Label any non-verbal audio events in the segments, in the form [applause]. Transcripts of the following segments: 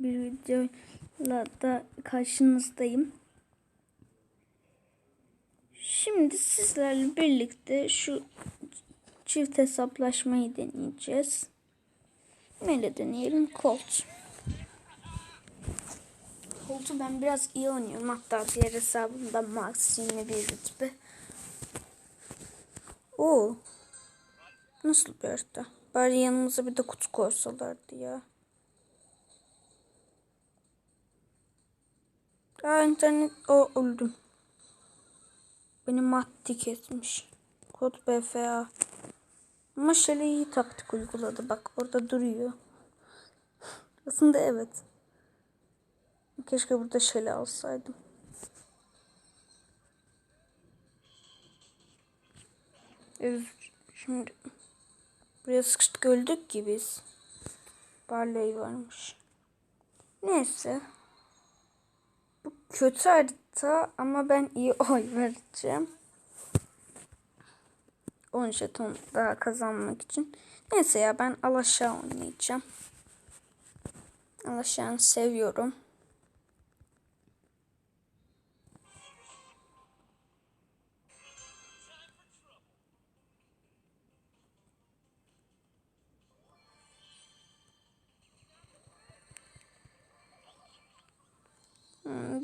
bir videoyla da karşınızdayım. Şimdi sizlerle birlikte şu çift hesaplaşmayı deneyeceğiz. Neyle deneyelim? Colt. Colt'u ben biraz iyi oynuyorum. Hatta diğer hesabımda Max 21 rütbe. Oo. Nasıl bir harita? Bari yanımıza bir de kutu koysalardı ya. Aa internet o öldüm. Beni maddi kesmiş. Kod BFA. Ama Shelly iyi taktik uyguladı. Bak orada duruyor. Aslında evet. Keşke burada Shelly alsaydım. Şimdi buraya sıkıştık öldük ki biz. Barley varmış. Neyse. Kötü harita ama ben iyi [laughs] oy vereceğim. 10 jeton daha kazanmak için. Neyse ya ben alaşağı oynayacağım. Alaşağını seviyorum.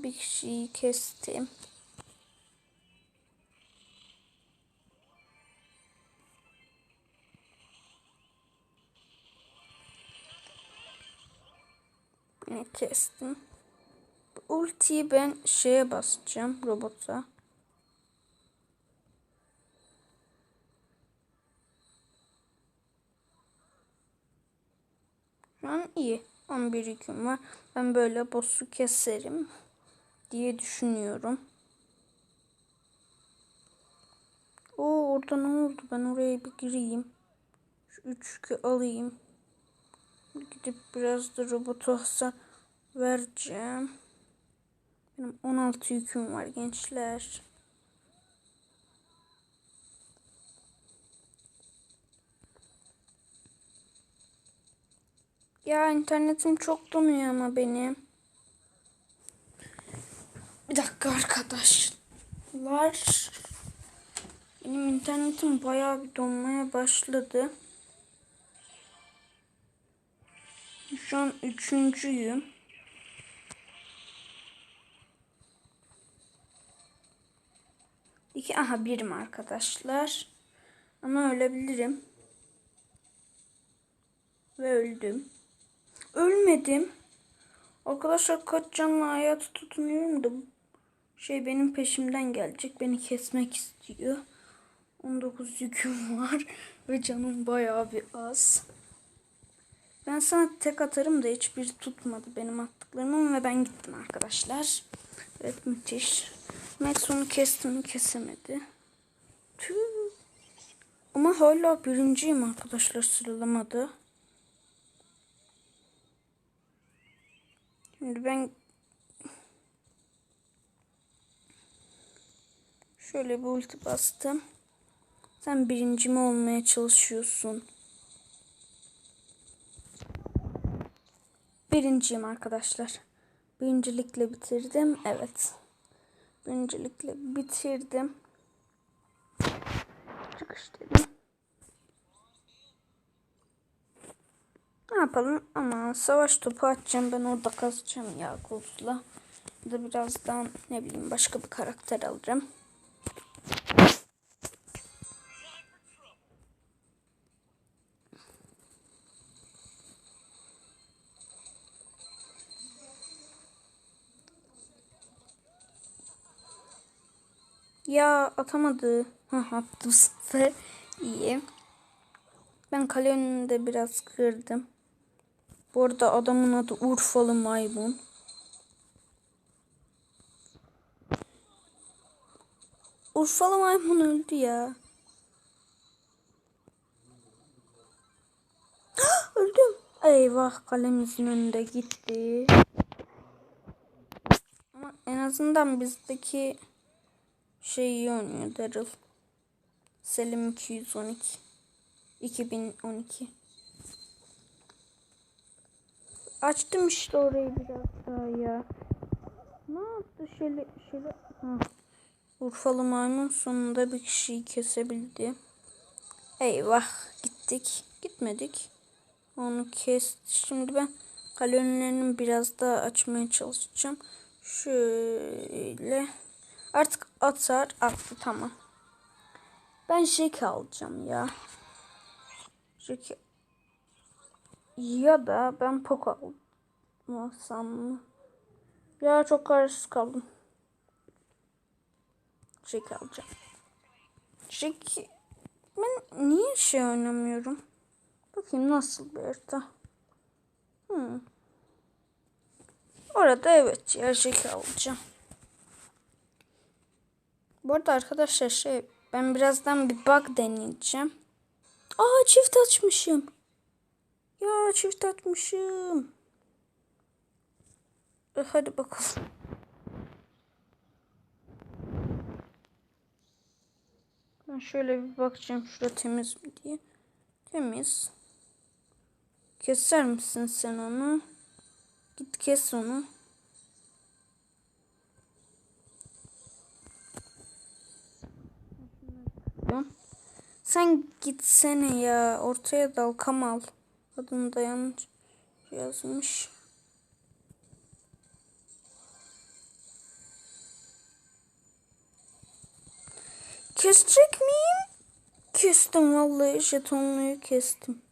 Bir kişiyi kestim. Yine kestim. Ultiyi ben şeye basacağım robota. Şu an iyi. 11 yüküm var. Ben böyle boss'u keserim diye düşünüyorum. O orada ne oldu? Ben oraya bir gireyim. Şu 3 yükü alayım. Gidip biraz da robota hasar vereceğim. Benim 16 yüküm var gençler. Ya internetim çok donuyor ama benim. Arkadaşlar. Benim internetim bayağı bir donmaya başladı. Şu an üçüncüyüm. İki, aha birim arkadaşlar. Ama ölebilirim. Ve öldüm. Ölmedim. Arkadaşlar kaç canlı hayatı tutunuyorum da şey benim peşimden gelecek. Beni kesmek istiyor. 19 yüküm var [laughs] ve canım bayağı bir az. Ben sana tek atarım da hiçbir tutmadı benim attıklarımı ve ben gittim arkadaşlar. Evet müthiş. Max onu kesti mi kesemedi. Tüh. Ama hala birinciyim arkadaşlar sıralamada. Şimdi ben şöyle bir ulti bastım. Sen birinci mi olmaya çalışıyorsun? Birinciyim arkadaşlar. Birincilikle bitirdim. Evet. Birincilikle bitirdim. Çıkış dedim. Ne yapalım? Ama savaş topu atacağım. Ben orada kazacağım ya. Ya da birazdan ne bileyim başka bir karakter alacağım. Ya atamadı. Ha attı sefer. İyi. Ben kale önünde biraz kırdım. Bu arada adamın adı Urfalı Maymun. Urfalı maymun öldü ya. [gasps] Öldüm. Eyvah kalemizin önünde gitti. Ama en azından bizdeki şey iyi oynuyor Daryl. Selim 212. 2012. Açtım işte orayı biraz daha ya. Ne yaptı şöyle şöyle. Ha. Urfalı maymun sonunda bir kişiyi kesebildi. Eyvah gittik. Gitmedik. Onu kesti. Şimdi ben kale önlerini biraz daha açmaya çalışacağım. Şöyle. Artık atar. Attı tamam. Ben Jack alacağım ya. Jack ya da ben Poco almasam mı? Ya çok kararsız kaldım. Jack alacağım. Jack ben niye şey oynamıyorum? Bakayım nasıl bir harita. Hmm. Orada evet ya Jack alacağım. Bu arada arkadaşlar şey ben birazdan bir bug deneyeceğim. Aa çift açmışım. Ya çift açmışım. E, hadi bakalım. Ben şöyle bir bakacağım şurada temiz mi diye. Temiz. Keser misin sen onu? Git kes onu. Sen gitsene ya. Ortaya dal Kamal. Adını da yanlış yazmış. Kesecek miyim? Kestim vallahi jetonluyu kestim.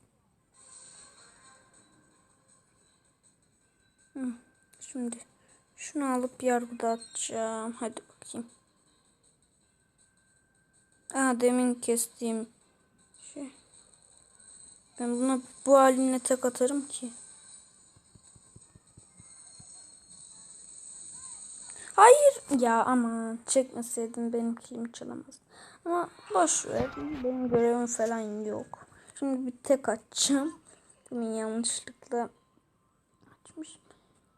Şimdi şunu alıp yargıda atacağım. Hadi bakayım. Aa demin kestiğim şey. Ben buna bu halimle tek atarım ki. Ya ama çekmeseydin benim kilimi çalamaz. Ama boş ver. Benim görevim falan yok. Şimdi bir tek açacağım. Demin yanlışlıkla açmış.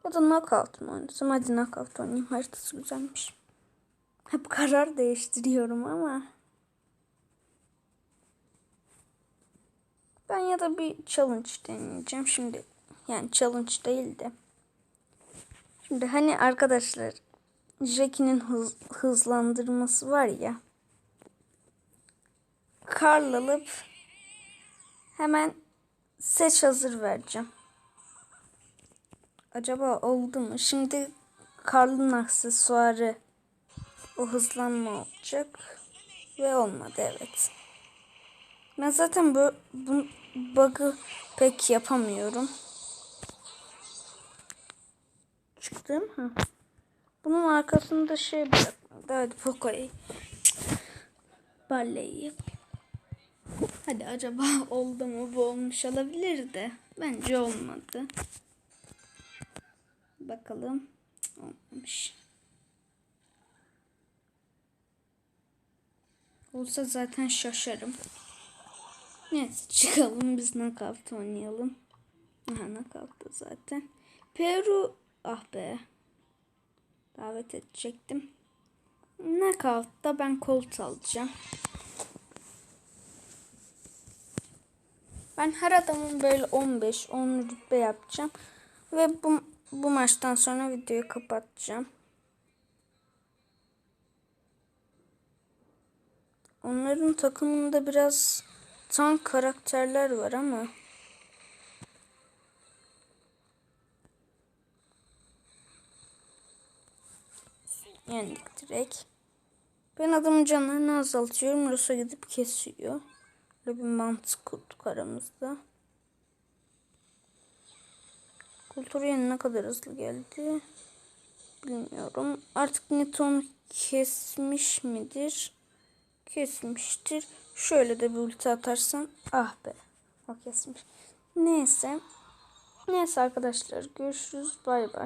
Ya da knockout mı oynasam? Hadi knockout oynayayım. Haritası güzelmiş. Hep karar değiştiriyorum ama. Ben ya da bir challenge deneyeceğim. Şimdi yani challenge değil de. Şimdi hani arkadaşlar Jackie'nin hız, hızlandırması var ya. Karl alıp hemen seç hazır vereceğim. Acaba oldu mu? Şimdi Karl'ın aksesuarı o hızlanma olacak. Ve olmadı evet. Ben zaten bu, bu bug'ı pek yapamıyorum. Çıktım. Ha. Bunun arkasında şey bırakmadı. Hadi Poco'yu. Balleyi. Hadi acaba [laughs] oldu mu? Bu olmuş olabilir de. Bence olmadı. Bakalım. Olmamış. Olsa zaten şaşarım. Neyse çıkalım biz knockout oynayalım. Aha knockout'ta zaten. Peru ah be. Davet edecektim. Knockout'ta ben kolt alacağım. Ben her adamın böyle 15-10 rütbe yapacağım. Ve bu, bu maçtan sonra videoyu kapatacağım. Onların takımında biraz tank karakterler var ama yendik direkt. Ben adamın canlarını azaltıyorum. Rus'a gidip kesiyor. Böyle bir mantık kurduk aramızda. Kulturiye ne kadar hızlı geldi bilmiyorum. Artık Neton kesmiş midir? Kesmiştir. Şöyle de bir ulti atarsan ah be. O kesmiş. Neyse. Neyse arkadaşlar görüşürüz. Bay bay.